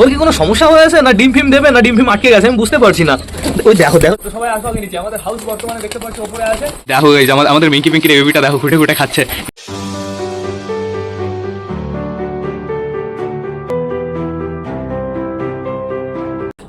ওর কি কোনো সমস্যা হয়ে হয়েছে না ডিম ফিম দেবে না ডিম ফিম আটকে গেছে আমি বুঝতে পারছি না। ওই দেখো দেখো। সবাই আসো আগে নিচে আমাদের হাউস বর্তমানে দেখতে পাচ্ছি ওপরে আছে। দেখো এই যে আমাদের মিঙ্কি মিঙ্কি পিঙ্কির বেবিটা দেখো ফুটে ফুটে খাচ্ছে।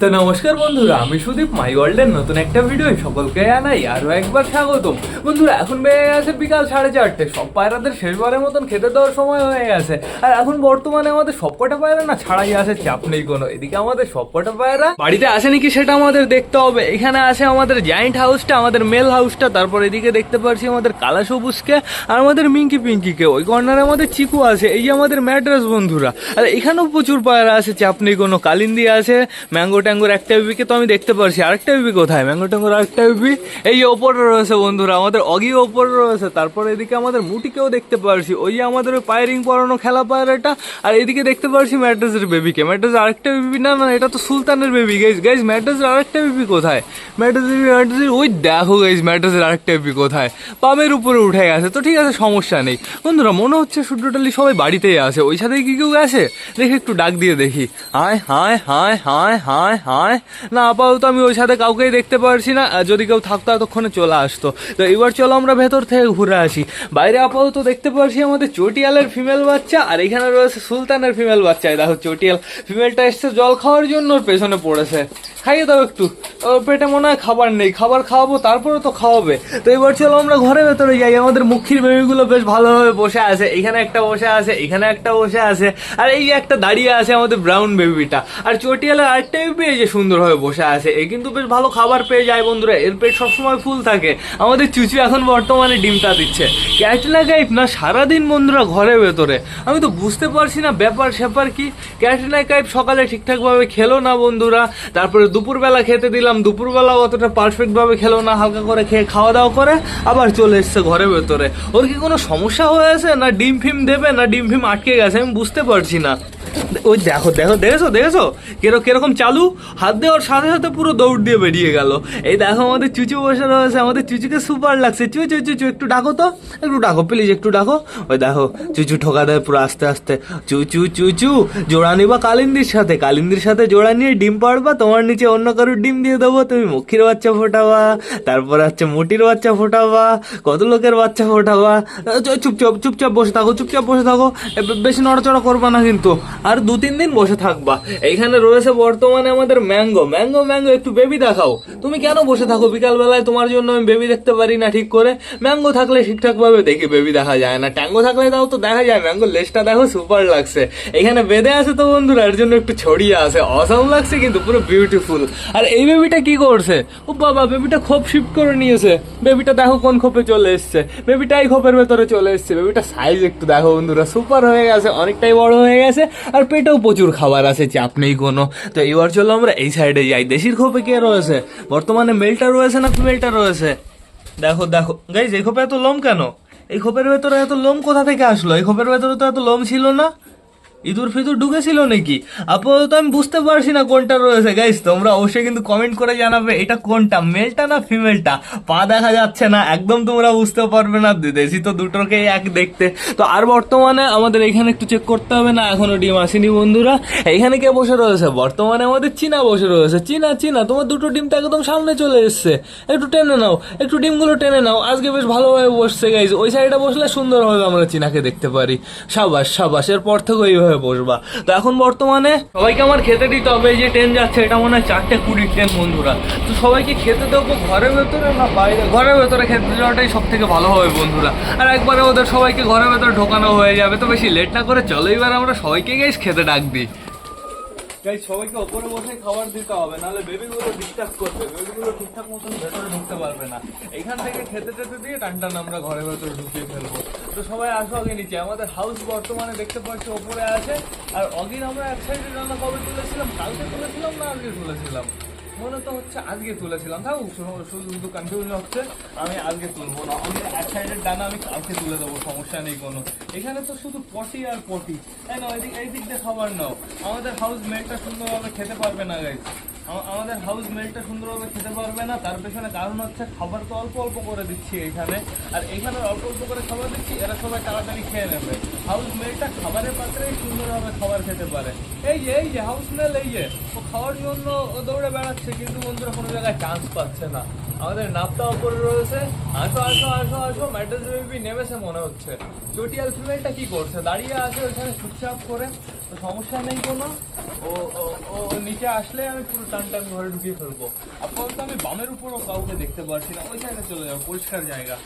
তো নমস্কার বন্ধুরা, আমি সুদীপ মাই ওয়ার্ল্ডের নতুন একটা ভিডিও সকলকে জানাই আরও একবার স্বাগতম। বন্ধুরা, এখন বেড়ে গেছে বিকাল সাড়ে চারটে, সব পায়রাদের শেষবারের মতন খেতে দেওয়ার সময় হয়ে গেছে। আর এখন বর্তমানে আমাদের সবকটা পায়রা না ছাড়াই আসে চাপ নেই কোনো। এদিকে আমাদের সবকটা পায়রা বাড়িতে আসে নাকি সেটা আমাদের দেখতে হবে। এখানে আসে আমাদের জায়েন্ট হাউসটা আমাদের মেল হাউসটা তারপর এদিকে দেখতে পারছি আমাদের কালা সবুজকে আর আমাদের মিঙ্কি পিঙ্কিকে ওই কর্নারে আমাদের চিকু আছে, এই যে আমাদের ম্যাড্রাস বন্ধুরা। আর এখানেও প্রচুর পায়রা আছে, চাপ নেই কোনো। কালিন্দি আছে ম্যাঙ্গো ট্যাঙ্গোর একটা বিবিকে তো আমি দেখতে পারছি। আরেকটা বিবি কোথায়? ম্যাঙ্গো ট্যাঙ্গোর আরেকটা বিবি এই ওপরে রয়েছে বন্ধুরা, আমাদের অগি ওপরে রয়েছে। তারপর এদিকে আমাদের মুটিকেও দেখতে পারছি। ওই আমাদের ওই পায়রিং পরানো খেলা পায়রাটা আর এদিকে দেখতে পারছি ম্যাড্রাসের বেবিকে। ম্যাড্রাসের আরেকটা বেবি না না এটা তো সুলতানের বেবি। গাইজ গাইজ ম্যাড্রাসের আরেকটা বেবি কোথায়? ম্যাড্রাসের ম্যাড্রাসের ওই দেখো গাইজ ম্যাড্রাসের আরেকটা বেবি কোথায়? পামের উপরে উঠে গেছে। তো ঠিক আছে, সমস্যা নেই। বন্ধুরা, মনে হচ্ছে টোটালি সবাই বাড়িতেই আছে। ওই সাথে কি কেউ গেছে? দেখি একটু ডাক দিয়ে দেখি। হায় হায় হায় হায় হায় হায়, না, আপাতত আমি ওই সাথে কাউকেই দেখতে পারছি না। যদি কেউ থাকতো, এতক্ষণে চলে আসতো। তো এবার চলো আমরা ভেতর থেকে ঘুরে আসি। বাইরে আপাতত দেখতে পারছি আমাদের চটিয়ালের ফিমেল বাচ্চা, আর এখানে রয়েছে সুলতানের ফিমেল বাচ্চা। দেখো, চটিয়াল, ফিমেলটা এসছে জল খাওয়ার জন্য ওর পেছনে পড়েছে। খাইয়ে দাও একটু। ওর পেটে মনে হয় খাবার নেই। খাবার খাওয়াবো, তারপরে তো খাওয়াবে। তো এবার চলো আমরা ঘরে ভেতরে যাই। আমাদের মুখির বেবিগুলো বেশ ভালোভাবে বসে আছে। এখানে একটা বসে আছে, এখানে একটা বসে আছে। আর এই একটা দাঁড়িয়ে আছে আমাদের ব্রাউন বেবিটা। আর চটিয়ালের আরেকটা বেবি এই যে সুন্দরভাবে বসে আছে। এই কিন্তু বেশ ভালো খাবার পেয়ে যায় বন্ধুরা। এর পেট সবসময় ফুল থাকে। আমাদের চুচু এখন বর্তমানে ডিমটা দিচ্ছে। ক্যাটরিনা কাইফ না, সারাদিন বন্ধুরা ঘরের ভেতরে। আমি তো বুঝতে পারছি না ব্যাপার স্যাপার কি। ক্যাটরিনা কাইফ সকালে ঠিকঠাকভাবে খেলো না বন্ধুরা। তারপরে দুপুরবেলা খেতে দিলাম। দুপুরবেলা অতটা পারফেক্টভাবে খেলো না। হালকা করে খেয়ে খাওয়া দাওয়া করে আবার চলে এসছে ঘরের ভেতরে। ওর কি কোনো সমস্যা হয়েছে না ডিম ফিম দেবে, না ডিম ফিম আটকে গেছে? আমি বুঝতে পারছি না। ওই দেখো দেখো, দেখেছ দেখেছ? কেরো কীরকম চালু? হাত দেওয়ার সাথে সাথে পুরো দৌড় দিয়ে বেরিয়ে গেল। এই দেখো, আমাদের চুচু বসে রয়েছে। আমাদের চুচুকে সুপার লাগছে। চু চু চুচু, একটু ডাকো তো। একটু ডাকো প্লিজ একটু ডাকো। ওই দেখো, চুচু ঠোকা দেয় পুরো আস্তে আস্তে। চুচু চুচু, জোড়া নিবা কালিন্দির সাথে। কালিন্দির সাথে জোড়া নিয়ে ডিম পাড়বা, তোমার নিচে অন্য কারোর ডিম দিয়ে দেবো। তুমি মুখির বাচ্চা ফোটাবা, তারপর হচ্ছে মুটির বাচ্চা ফোটাবা, কত লোকের বাচ্চা ফোটাবা। চুপচাপ চুপচাপ বসে থাকো, চুপচাপ বসে থাকো। বেশি নড়াচড়া করবা না কিন্তু। আর দু তিন দিন বসে থাকবা। এইখানে রয়েছে বর্তমানে আমাদের ম্যাঙ্গো। ম্যাঙ্গো ম্যাঙ্গো, একটু বেবি দেখাও। তুমি কেন বসে থাকো? বিকাল বেলায় তোমার জন্য আমি বেবি দেখতে পারি না ঠিক করে। ম্যাঙ্গো থাকলে ঠিকঠাক ভাবে দেখি, বেবি দেখা যায় না। ট্যাঙ্গো থাকলে তাও তো দেখা যায়। ম্যাঙ্গো লেজটা দেখো সুপার লাগছে। এখানে বেঁধে আছে তো বন্ধুরা, এর জন্য একটু ছড়িয়ে আছে। অসম লাগছে কিন্তু পুরো বিউটিফুল আর এই বেবিটা কি করছে? ও বাবা, বেবিটা খোপ শিফট করে নিয়েছে। বেবিটা দেখো কোন খোপে চলে এসছে। বেবিটা এই খোপের ভেতরে চলে এসছে। বেবিটা সাইজ একটু দেখো বন্ধুরা সুপার হয়ে গেছে, অনেকটাই বড় হয়ে গেছে। আর পেটেও প্রচুর খাবার আছে, চাপ নেই কোনো। তো এবার চলো আমরা এই সাইডে যাই। দেশির খোপে কে রয়েছে? বর্তমানে মেলটা রয়েছে না ফিমেলটা রয়েছে? দেখো দেখো। গাইজ, এই খোপে এত লোম কেন? এই খোপের ভেতরে এত লোম কোথা থেকে আসলো? এই খোপের ভেতরে তো এত লোম ছিল না? ইঁদুর ফিঁদুর ঢুকেছিল নাকি? আপাতত আমি বুঝতে পারছি না কোনটা রয়েছে। গাইস তোমরা অবশ্যই কিন্তু কমেন্ট করে জানাবে এটা কোনটা মেলটা না ফিমেলটা পা দেখা যাচ্ছে না, একদম তোমরা বুঝতে পারবে না। দেশি তো দুটোকেই এক দেখতে। তো আর বর্তমানে আমাদের এখানে একটু চেক করতে হবে না, এখনও ডিম আসেনি বন্ধুরা। এখানে কে বসে রয়েছে? বর্তমানে আমাদের চীনা বসে রয়েছে। চীনা চীনা, তোমার দুটো ডিম তো একদম সামনে চলে এসছে। একটু টেনে নাও, একটু ডিমগুলো টেনে নাও। আজকে বেশ ভালোভাবে বসছে গাইস ওই সাইডে বসলে সুন্দরভাবে আমরা চীনাকে দেখতে পারি। সাবাস সাবাস, এরপর থেকে ওইভাবে বসবা। তো এখন বর্তমানে সবাইকে আমার খেতে দিতে হবে যে ট্রেন যাচ্ছে, এটা মনে হয় চারটে কুড়ি ট্রেন বন্ধুরা। তো সবাইকে খেতে দেবো ঘরের ভেতরে না বাইরে? ঘরের ভেতরে খেতে দেওয়াটাই সব থেকে ভালো হবে বন্ধুরা। আর একবারে ওদের সবাইকে ঘরের ভেতরে ঢোকানো হয়ে যাবে, তো বেশি লেট না করে চলো, এবার আমরা সবাইকে গেছি খেতে ডাক দিই। গাইজ সবাইকে ওপরে বসে খাবার দিতে হবে, নাহলে বেবিগুলো ডিস্টার্ব করবে বেবিগুলো ঠিকঠাক মতন ভেতরে ঢুকতে পারবে না। এখান থেকে খেতে টেতে দিয়ে টান টান আমরা ঘরের ভেতরে ঢুকিয়ে ফেলব। তো সবাই আসো আগে নিচে, আমাদের হাউস বর্তমানে দেখতে পাচ্ছি ওপরে আছে, আর অগিন আমরা এক সাইডে রান্না কবে তুলেছিলাম? কালকে তুলেছিলাম না আজকে তুলেছিলাম? মনে তো হচ্ছে আজকে তুলেছিলাম। শু- শুধু কনফিউজ হচ্ছে। আমি আজকে তুলবো না। আমি এক সাইডের ডানা আমি কালকে তুলে দেবো, সমস্যা নেই কোনো। এখানে তো শুধু পটি আর পটি। এদিক এই দিক দিয়ে খাবার নাও। আমাদের হাউস মেলটা সুন্দরভাবে খেতে পারবে না গাইজ আমাদের হাউস মেলটা সুন্দরভাবে খেতে পারবে না, তার পেছনে কারণ হচ্ছে খাবার তো অল্প অল্প করে দিচ্ছি এখানে। আর এখানে অল্প অল্প করে খাবার দিচ্ছি, এরা সবাই তাড়াতাড়ি খেয়ে নেবে। হাউস মেলটা খাবারের পাত্রেই সুন্দরভাবে খাবার খেতে পারে। এই যে এই যে হাউস মেল এই যে, ও খাওয়ার জন্য দৌড়ে বেড়াচ্ছে, কিন্তু বন্ধুরা কোনো জায়গায় চান্স পাচ্ছে না। আমাদের নাপটা উপরে রয়েছে। আসো আসো আসো আসো বেবি নেমেছে মনে হচ্ছে। চটিয়াল ফিমেলটা কি করছে? দাঁড়িয়ে আছে, ওইখানে চুপচাপ করে। সমস্যা নেই কোনো। ও, ও- নিচে আসলে আমি পুরো টান টান ঘরে ঢুকিয়ে ফেলব। আপাতত আমি বামের উপরও কাউকে দেখতে পারছি না। ওই সাইডে চলে যাও, পরিষ্কার জায়গা।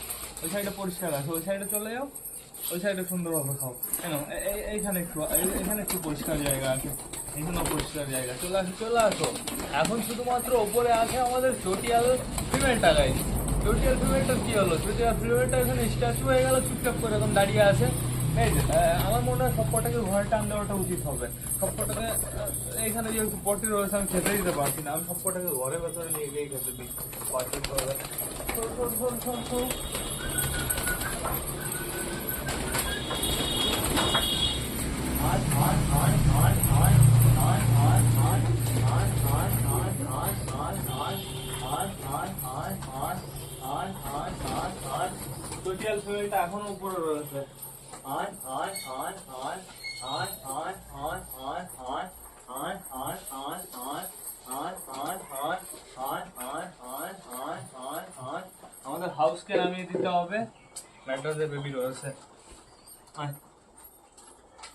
ওই সাইডে পরিষ্কার আছে। ওই সাইডে চলে যাও। ওই সাইডে সুন্দরভাবে খাও। কেন এইখানে একটু এখানে একটু পরিষ্কার জায়গা আছে। এখানেও পরিষ্কার জায়গা। চলে আসো চলে আসো। এখন শুধুমাত্র ওপরে আছে আমাদের চটিয়াল ফিমেলটা গাই জুডিয়াল ফ্লুয়েটার কী হলো? জুডিয়াল ফ্লুয়েটার এখানে স্ট্যাচু হয়ে গেল, চুপচাপ করে এখন দাঁড়িয়ে আছে। এই আমার মনে হয় সবকটাকে ঘরটা আনলে দেওয়াটা উচিত হবে। সবকটাকে এখানে যেহেতু পটি রয়েছে, আমি খেতে দিতে পারছি না। আমি সবকটাকে ঘরে ভেতরে নিয়ে গিয়ে খেতে দিই। পার্টি করে আট আট আট চটিয়াল ফিমেলটা এখনও উপরে রয়েছে আমাদের হাউসকে নামিয়ে দিতে হবে ম্যাট্রাসের বেবি রয়েছে।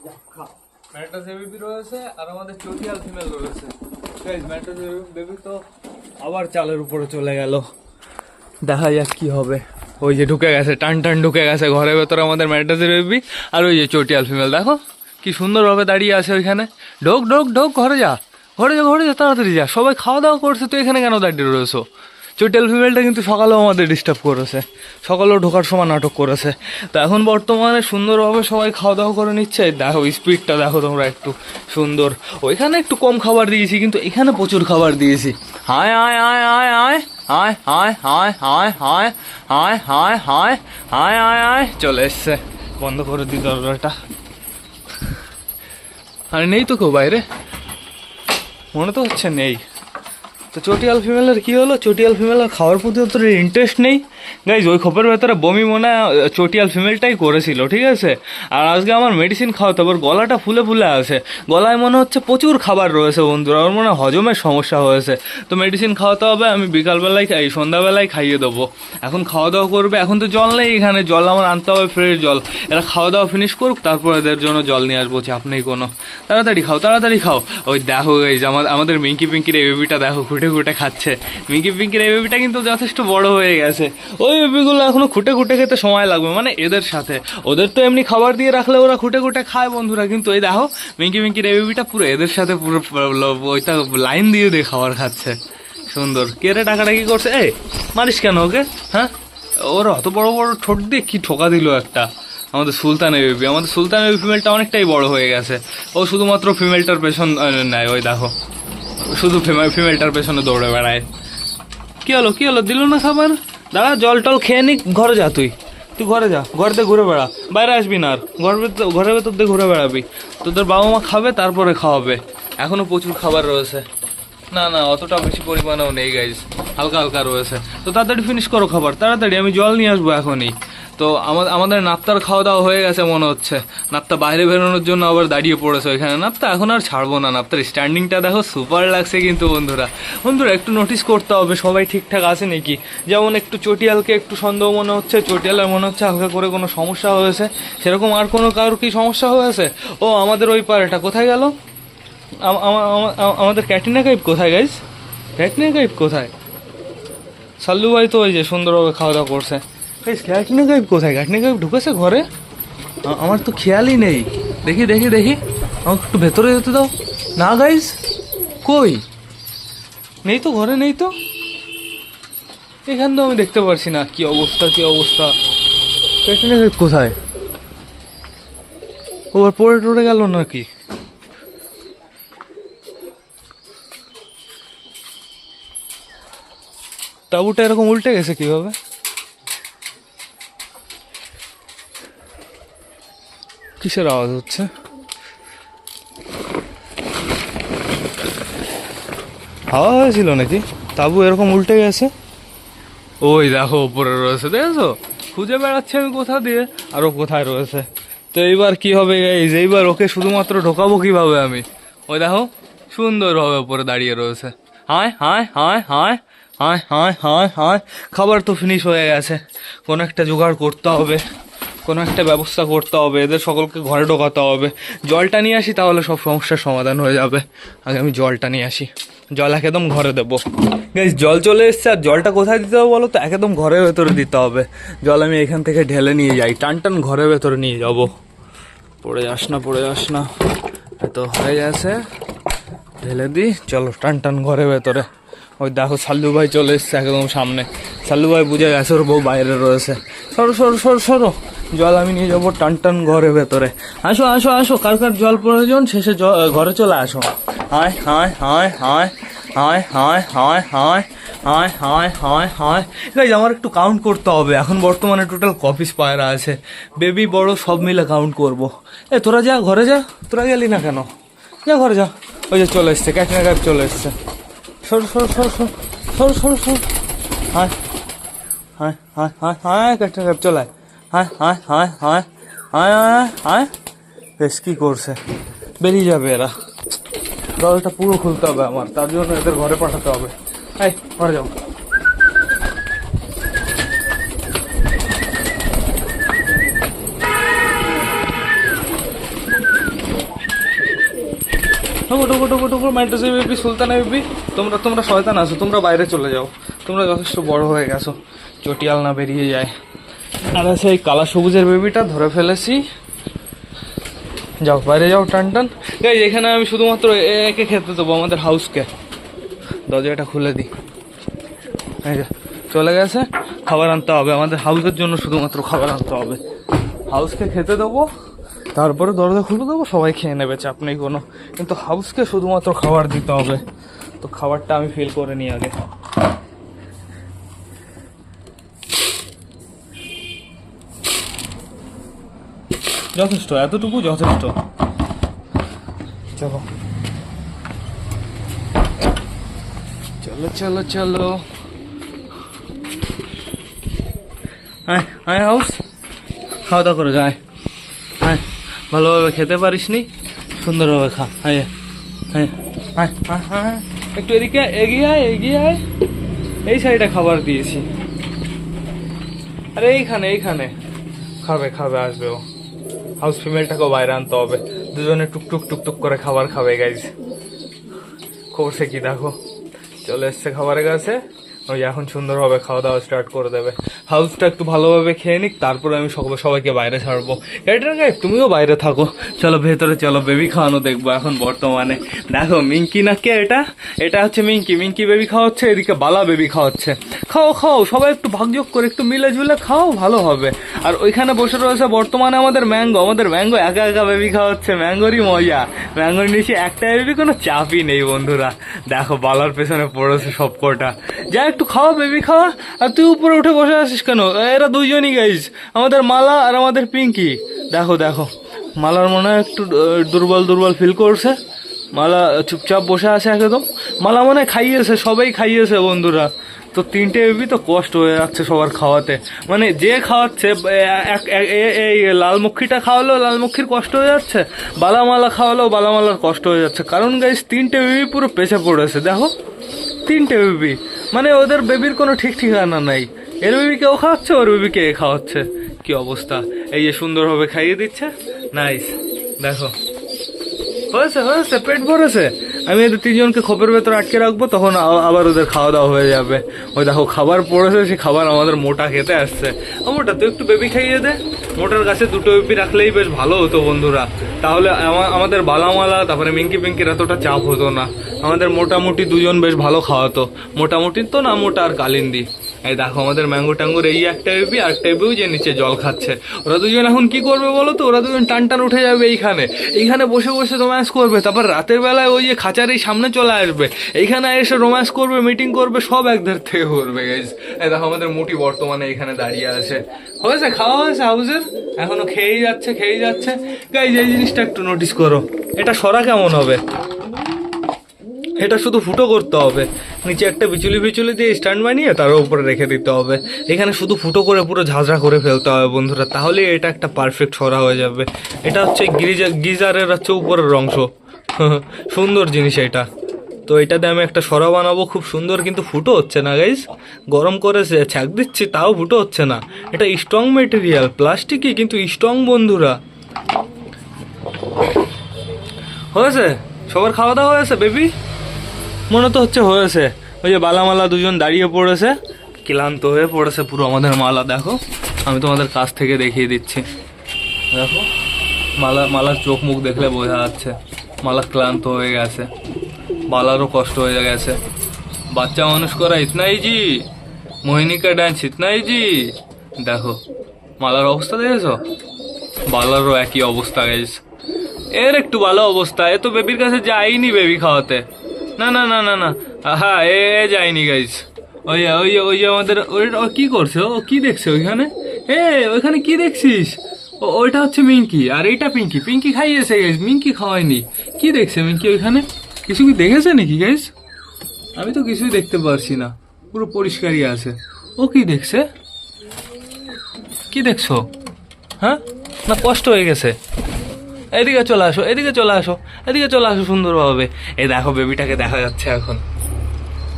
যা, বেবি রয়েছে আর আমাদের চটিয়াল ফিমেল রয়েছে গাইস ম্যাট্রাসের বেবি তো আবার চালের উপরে চলে গেল দেখা যাক কি হবে ওই যে ঢুকে গেছে, টান টান ঢুকে গেছে, ঘরের ভেতরে আমাদের ম্যাডাসের বেবি আর ওই যে চটিয়াল ফিমেল দেখো কি সুন্দরভাবে দাঁড়িয়ে আছে ওইখানে। ঢোক ঢোক ঢোক, ঘরে যা ঘরে যা ঘরে যা, তাড়াতাড়ি যা, সবাই খাওয়া দাওয়া করছে তো এখানে কেন দাঁড়িয়ে রয়েছো? চটিয়াল ফিমেলটা কিন্তু সকালেও আমাদের ডিস্টার্ব করেছে সকালেও ঢোকার সময় নাটক করেছে তো এখন বর্তমানে সুন্দরভাবে সবাই খাওয়া দাওয়া করে নিচ্ছে দেখো স্পিডটা দেখো তোমরা একটু সুন্দর ওইখানে একটু কম খাবার দিয়েছি কিন্তু এখানে প্রচুর খাবার দিয়েছি হায় আয় আয় আয় আয় হায় হায় হায় হায় হায় হায় হায় হায় হায় আয় আয় চলে এসছে বন্ধ করে দিই দরজাটা আর নেই তো কেউ বাইরে মনে তো হচ্ছে নেই তো চটিয়াল ফিমেলের কি হলো? চটিয়াল ফিমেলের খাওয়ার প্রতি অত ইন্টারেস্ট নেই। গাইজ ওই খোপের ভেতরে বমি মনে চটিয়াল ফিমেলটাই করেছিল, ঠিক আছে? আর আজকে আমার মেডিসিন খাওয়াতে হবে ওর গলাটা ফুলে ফুলে আছে। গলায় মনে হচ্ছে প্রচুর খাবার রয়েছে বন্ধুরা ওর মনে হজমের সমস্যা হয়েছে। তো মেডিসিন খাওয়াতে হবে, আমি বিকালবেলায় এই সন্ধ্যাবেলায় খাইয়ে দেবো। এখন খাওয়া দাওয়া করবে, এখন তো জল নেই এখানে, জল আমার আনতে হবে ফ্রেশ জল। এরা খাওয়া দাওয়া ফিনিশ করুক, তারপর এদের জন্য জল নিয়ে আসব, চাপ নেই কোনো। তাড়াতাড়ি খাও তাড়াতাড়ি খাও। ওই দেখো আমার আমাদের মিঙ্কি পিঙ্কির এই বেবিটা দেখো খুঁটে খুঁটে খুঁটে খাচ্ছে। মিকি পিঙ্কির এই বেবিটা কিন্তু যথেষ্ট বড় হয়ে গেছে। ওই বেবিগুলো এখনও খুঁটে খুঁটে খেতে সময় লাগবে মানে এদের সাথে। ওদের তো এমনি খাবার দিয়ে রাখলে ওরা খুঁটে খুঁটে খায় বন্ধুরা, কিন্তু এই দেখো মিঙ্কি পিঙ্কির এই বেবিটা পুরো এদের সাথে পুরো ওইটা লাইন দিয়ে দিয়ে খাবার খাচ্ছে। সুন্দর। কে রে ডাকাডাকি করছে? এই, মারিস কেন ওকে? হ্যাঁ? ওর অত বড় বড় ঠোঁট দিয়ে কি ঠোকা দিল একটা? আমাদের সুলতানের বেবি আমাদের সুলতান সুলতানের ফিমেলটা অনেকটাই বড় হয়ে গেছে। ও শুধুমাত্র ফিমেলটার পেছন নেয়, ওই দেখো। শুধু ফিমেলটার পেছনে দৌড়ে বেড়ায়। কি হলো কি হলো? দিল না খাবার? দাঁড়া, জল টল খেয়ে নি ঘরে যা তুই। তুই ঘরে যা ঘরে দিয়ে ঘুরে বেড়া। বাইরে আসবি না আর। ঘর ভেতর, ঘরের ভেতর দিয়ে ঘুরে বেড়াবি। তোদের বাবা মা খাবে, তারপরে খাওয়াবে। এখনও প্রচুর খাবার রয়েছে। না না, অতটা বেশি পরিমাণেও নেই গাইজ হালকা হালকা রয়েছে। তো তাড়াতাড়ি ফিনিশ করো খাবার। তাড়াতাড়ি, আমি জল নিয়ে আসব এখনই। তো আমা- আমাদের নাপ্তার খাওয়া দাওয়া হয়ে গেছে মনে হচ্ছে। নাপ্তা বাইরে বেরোনোর জন্য আবার দাঁড়িয়ে পড়েছে ওইখানে। নাপ্তা এখন আর ছাড়বো না। নাপ্তার স্ট্যান্ডিংটা দেখো সুপার লাগছে কিন্তু বন্ধুরা। বন্ধুরা, একটু নোটিস করতে হবে, সবাই ঠিকঠাক আছে নাকি? যেমন একটু চটিয়ালকে একটু সন্দেহ মনে হচ্ছে চটিয়ালের মনে হচ্ছে হালকা করে কোনো সমস্যা হয়েছে। সেরকম আর কোনো কারোর কি সমস্যা হয়েছে? ও, আমাদের ওই পাড়াটা কোথায় গেল? আম- আমা- আমা- আমা- আমাদের ক্যাটরিনা কাইপ কোথায় গাইজ ক্যাটরিনা কাইপ কোথায়? সাল্লু ভাই তো ওই যে সুন্দরভাবে খাওয়া দাওয়া করছে। ক্যাটরিনা কাইপ কোথায়? ক্যাটরিনা কাইপ ঢুকেছে ঘরে? আমার তো খেয়ালই নেই। দেখি দেখি দেখি। আমাকে একটু ভেতরে যেতে দাও। না গাইজ কই? নেই তো ঘরে নেই তো? এখান তো আমি দেখতে পারছি না। কি অবস্থা কি অবস্থা? কাইপ কোথায়? ও আর পড়ে টড়ে গেল নাকি? তাঁবুটা এরকম উল্টে গেছে কীভাবে? কিসের আওয়াজ হচ্ছে? হাওয়া হয়েছিল নাকি? তাবু এরকম উল্টে গেছে? ওই দেখো উপরে রয়েছে দেখেছ? খুঁজে বেড়াচ্ছি আমি কোথা দিয়ে? আর ও কোথায় রয়েছে? তো এইবার কি হবে এই যে এইবার ওকে শুধুমাত্র ঢোকাবো কীভাবে আমি? ওই দেখো সুন্দরভাবে ওপরে দাঁড়িয়ে রয়েছে। হায় হায় হায় হায় হায় হায় হায় হায়। খাবার তো ফিনিশ হয়ে গেছে। কোনো একটা জোগাড় করতে হবে। কোনো একটা ব্যবস্থা করতে হবে, এদের সকলকে ঘরে ঢোকাতে হবে। জলটা নিয়ে আসি তাহলে সব সমস্যার সমাধান হয়ে যাবে। আগে আমি জলটা নিয়ে আসি। জল একদম ঘরে দেবো। গাইজ জল চলে এসছে, আর জলটা কোথায় দিতে হবে বলো তো? একদম ঘরের ভেতরে দিতে হবে। জল আমি এখান থেকে ঢেলে নিয়ে যাই। টান টান ঘরের ভেতরে নিয়ে যাব। পড়ে যাস না, পড়ে যাস না। এত হয়ে গেছে। ঢেলে দিই। চলো, টান টান ঘরের ভেতরে। ওই দেখো, সাল্লু ভাই চলে এসছে একদম সামনে। সাল্লু ভাই বুঝে গেছে ওর বউ বাইরে রয়েছে। সরো সরো সরো সরো। জল আমি নিয়ে যাব টান টান ঘরের ভেতরে আসো আসো আসো কার কার জল প্রয়োজন শেষে ঘরে চলে আসো হায় হায় হায় হায় হায় হায় হায় হায় হায় হায় হায় হায় গাইজ আমার একটু কাউন্ট করতে হবে এখন বর্তমানে টোটাল কপিস পায়রা আছে বেবি বড় সব মিলে কাউন্ট করব এ তোরা যা ঘরে যা তোরা গেলি না কেন যা ঘরে যা ওই যে চলে এসছে ক্যাটনা ক্যাট চলে এসছে সর সর সর সর সর সর সর হায় হায় হায় হায় হায় ক্যাটনা ক্যাট চলে আয়। হায় বেশ করছে? বেরিয়ে যাবে এরা। দরজাটা পুরো খুলতে হবে আমার, তার জন্য এদের ঘরে পাঠাতে হবে। এই, ঘরে যাও। Baby baby. তোমরা তোমরা শয়তান আছো, তোমরা বাইরে চলে যাও। তোমরা যথেষ্ট বড় হয়ে গেছো। চটিয়াল না বেরিয়ে যায়। আর এই কালা সবুজের বেবিটা ধরে ফেলেছি। যাও, বাইরে যাও, টান টান। এই, এখানে আমি শুধুমাত্র একে খেতে দেবো, আমাদের হাউসকে দরজাটা খুলে দিই। চলে গেছে। খাবার আনতে হবে, আমাদের হাউসের জন্য শুধুমাত্র খাবার আনতে হবে। হাউসকে খেতে দেবো, তারপরে দরজা খুলে দেবো, সবাই খেয়ে নেবে, চাপ নেই কোনো। কিন্তু হাউসকে শুধুমাত্র খাবার দিতে হবে। তো খাবারটা আমি ফিল করে নিই আগে। যথেষ্ট এতটুকু যথেষ্ট। চলো। চলো চলো চলো। আয় আয় হাউস। খাওয়া দাওয়া করে যায় আয়। ভালোভাবে খেতে পারিস নি সুন্দরভাবে খা হ্যাঁ আয় আয়, আয়। একটু এদিকে এগিয়ে আয় এগিয়ে আয়। এই সাইডে খাবার দিয়েছি। আরে এইখানে এইখানে। খাবে খাবে আসবে ও। হাউস ফিমেলটাকেও বাইরে আনতে হবে। দুজনে টুকটুক টুকটুক করে খাবার খাবে গাইজ করছে কি দেখো। চলে এসছে খাবারের কাছে। ওই এখন সুন্দরভাবে খাওয়া দাওয়া স্টার্ট করে দেবে। হাউসটা একটু ভালোভাবে খেয়ে নিক, তারপরে আমি সবাইকে বাইরে ছাড়বো। এটার গায়ে তুমিও বাইরে থাকো। চলো ভেতরে, চলো বেবি খাওয়ানো দেখব এখন বর্তমানে। দেখো, মিঙ্কি না কে এটা? এটা হচ্ছে মিঙ্কি। মিঙ্কি বেবি খাওয়াচ্ছে, এদিকে বালা বেবি খাওয়াচ্ছে। খাও খাও, সবাই একটু ভাগযোগ করে, একটু মিলে ঝুলে খাও, ভালো হবে। আর ওইখানে বসে রয়েছে বর্তমানে আমাদের ম্যাঙ্গো। আমাদের ম্যাঙ্গো একা একা বেবি খাওয়াচ্ছে, ম্যাঙ্গোরই মজা। ম্যাঙ্গোর নিচে একটা বেবি কোনো চাপই নেই বন্ধুরা। দেখো, বালার পেছনে পড়েছে সব কটা যা একটু খাওয়া বেবি খাওয়া আর তুই উপরে উঠে বসে আছিস কেন? এরা দুইজনই গাইস আমাদের মালা আর আমাদের পিঙ্কি। দেখো দেখো। মালার মনে হয় একটু দুর্বল দুর্বল ফিল করছে। মালা চুপচাপ বসে আছে একদম। মালা মনে খাইয়েছে, সবাই খাইয়েছে, বন্ধুরা। তো তিনটে বেবি তো কষ্ট হয়ে যাচ্ছে সবার খাওয়াতে। মানে যে খাওয়াচ্ছে এই লালমুখীটা খাওয়ালেও লালমুখীর কষ্ট হয়ে যাচ্ছে, বালামালা খাওয়ালেও বালামালার কষ্ট হয়ে যাচ্ছে। কারণ গাইস তিনটে বেবি পুরো পেছে পড়েছে। দেখো, তিনটে বেবি মানে ওদের বেবির কোনো ঠিক ঠিকানা নাই। এর খাওয়াচ্ছে ওর বেবিকে খাওয়াচ্ছে। কি অবস্থা? এই যে সুন্দরভাবে খাইয়ে দিচ্ছে? নাইস দেখো। হয়েছে হয়েছে, পেট ভরেছে। আমি এদের তিনজনকে খোপের ভেতর আটকে রাখব, তখন আবার ওদের খাওয়া দাওয়া হয়ে যাবে। ওই দেখো, খাবার পড়েছে, সে খাবার আমাদের মোটা খেতে আসছে। মোটা, তুই একটু বেবি খাইয়ে দে। মোটার কাছে দুটো বেবি রাখলেই বেশ ভালো হতো, বন্ধুরা। তাহলে আমা- আমাদের বালামালা, তারপরে মিঙ্কি পিঙ্কির এতটা চাপ হতো না। আমাদের মোটামুটি দুজন বেশ ভালো খাওয়াতো। মোটামুটি তো না, মোটা আর কালিন্দি। এই দেখো আমাদের ম্যাঙ্গো ট্যাঙ্গোর এই একটা বেবি আর একটা বেবিও যে নিচে জল খাচ্ছে। ওরা দুজন এখন কি করবে বলো তো? ওরা দুজন টান টান উঠে যাবে এইখানে। এইখানে বসে বসে রোম্যান্স করবে। তারপর রাতের বেলায় ওই যে খাঁচার এই সামনে চলে আসবে। এইখানে এসে রোম্যান্স করবে মিটিং করবে, সব একধার থেকে করবে গাইজ এই দেখো আমাদের মুটি বর্তমানে এখানে দাঁড়িয়ে আছে। হয়েছে? খাওয়া হয়েছে? হাউসের এখনও খেয়েই যাচ্ছে খেয়েই যাচ্ছে। গাইজ এই জিনিসটা একটু নোটিস করো। এটা সরা কেমন হবে? এটা শুধু ফুটো করতে হবে। নিচে একটা বিচুলি বিচুলি দিয়ে স্ট্যান্ড বানিয়ে তার উপরে রেখে দিতে হবে। এখানে শুধু ফুটো করে পুরো ঝাঁঝরা করে ফেলতে হবে বন্ধুরা, তাহলে এটা একটা পারফেক্ট সরা হয়ে যাবে। এটা হচ্ছে গিরিজা, গিজারের হচ্ছে উপরের অংশ। সুন্দর জিনিস এটা। তো এটাতে আমি একটা সরা বানাবো, খুব সুন্দর কিন্তু ফুটো হচ্ছে না গাইজ গরম করে ছ্যাক দিচ্ছি, তাও ফুটো হচ্ছে না। এটা স্ট্রং মেটেরিয়াল প্লাস্টিকই কিন্তু স্ট্রং বন্ধুরা। হয়েছে? সবার খাওয়া দাওয়া হয়েছে বেবি মনে তো হচ্ছে হয়েছে। ওই যে বালামালা দুজন দাঁড়িয়ে পড়েছে। ক্লান্ত হয়ে পড়েছে পুরো আমাদের মালা, দেখো। আমি তোমাদের কাছ থেকে দেখিয়ে দিচ্ছি। দেখো, মালা, মালার চোখ মুখ দেখলে বোঝা যাচ্ছে। মালা ক্লান্ত হয়ে গেছে। বালারও কষ্ট হয়ে গেছে। বাচ্চা মানুষ করা ইতনাই জি। মোহিনীকা ডান্স ইতনাই জি। দেখো, মালার অবস্থা দেখেছ? বালারও একই অবস্থা গেছে এর একটু ভালো অবস্থা। এ তো বেবির কাছে যাইনি বেবি খাওয়াতে। না না না না না। হ্যাঁ এ যায়নি গাইস ওই ওই ওই আমাদের ও কি করছে? ও কি দেখছে ওইখানে? এ, ওইখানে কি দেখছিস? ওইটা হচ্ছে মিঙ্কি। আর এইটা পিঙ্কি। পিঙ্কি খাইয়েছে গাইস মিঙ্কি খাওয়ায়নি। কি দেখছে মিঙ্কি ওইখানে? কিছু কি দেখেছে নাকি গাইস আমি তো কিছুই দেখতে পারছি না। পুরো পরিষ্কারই আছে। ও কি দেখছে? কি দেখছ? হ্যাঁ? না, কষ্ট হয়ে গেছে। এদিকে চলে আসো, এদিকে চলে আসো, এদিকে চলে আসো সুন্দরভাবে। এই দেখো বেবিটাকে দেখা যাচ্ছে এখন।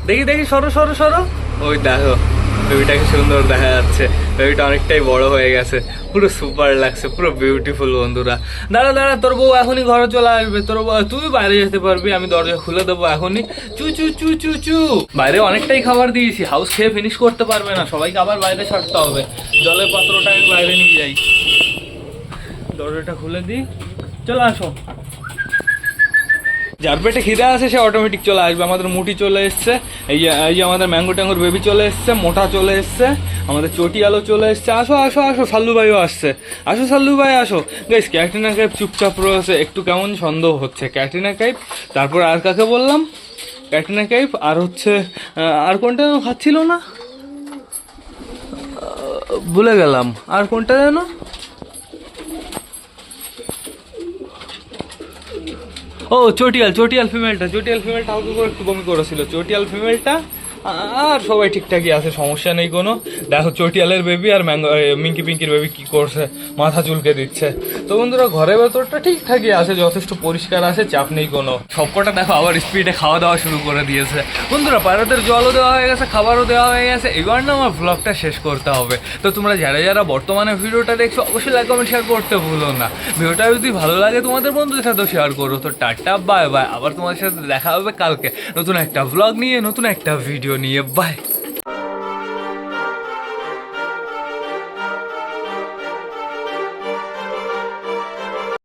দেখি দেখি, সরো সরো সরো। ওই দেখো, বেবিটাকে সুন্দর দেখা যাচ্ছে। বেবিটা অনেকটাই বড় হয়ে গেছে। পুরো সুপার লাগছে, পুরো বিউটিফুল বন্ধুরা। দাঁড়া দাঁড়া, তোর বউ এখনই ঘরে চলে আসবে। তোর তুই বাইরে যেতে পারবি, আমি দরজা খুলে দেবো এখনই। চু চু চু চু চু। বাইরে অনেকটাই খাবার দিয়েছি হাউস খেয়ে ফিনিশ করতে পারবে না। সবাইকে আবার বাইরে ছাড়তে হবে। জলের পাত্রটা আমি বাইরে নিয়ে যাই। দরজাটা খুলে দিই। চলে আসো। যার পেটে খিদে আছে, সে অটোমেটিক চলে আসবে। আমাদের মুটি চলে এসছে। এই যে এই যে আমাদের ম্যাঙ্গো ট্যাঙ্গোর বেবি চলে এসছে, মোটা চলে এসছে, আমাদের চটি আলো চলে এসছে। আসো আসো আসো, সাল্লু ভাইও আসছে। আসো, সাল্লু ভাই, আসো। গাইস ক্যাটরিনা কাইপ চুপচাপ রয়েছে। একটু কেমন সন্দেহ হচ্ছে। ক্যাটরিনা কাইপ, তারপর আর কাকে বললাম? ক্যাটরিনা কাইপ, আর হচ্ছে আর কোনটা যেন খাচ্ছিল না? ভুলে গেলাম। আর কোনটা যেন? ও চটিয়াল চটিয়াল ফিমেলটা চটিয়াল ফিমেলটা হালকা করে একটু বমি করেছিল। চটিয়াল ফিমেলটা আর সবাই ঠিকঠাকই আছে, সমস্যা নেই কোনো। দেখো চটিয়ালের বেবি আর ম্যাঙ্গো মিঙ্কি পিঙ্কির বেবি কি করছে, মাথা চুলকে দিচ্ছে। তো বন্ধুরা, ঘরের ভেতরটা ঠিকঠাকই আছে, যথেষ্ট পরিষ্কার আছে, চাপ নেই কোনো। সবকটা দেখো আবার স্পিডে খাওয়া দাওয়া শুরু করে দিয়েছে। বন্ধুরা, পায়রাদের জলও দেওয়া হয়ে গেছে, খাবারও দেওয়া হয়ে গেছে। এবার না আমার ব্লগটা শেষ করতে হবে। তো তোমরা যারা যারা বর্তমানে ভিডিওটা দেখছ, অবশ্যই লাইক কমেন্ট শেয়ার করতে ভুলো না। ভিডিওটা যদি ভালো লাগে তোমাদের বন্ধুদের সাথেও শেয়ার করো। তো টাটা বাই বাই আবার তোমাদের সাথে দেখা হবে কালকে। নতুন একটা ব্লগ নিয়ে, নতুন একটা ভিডিও নিয়ে বাই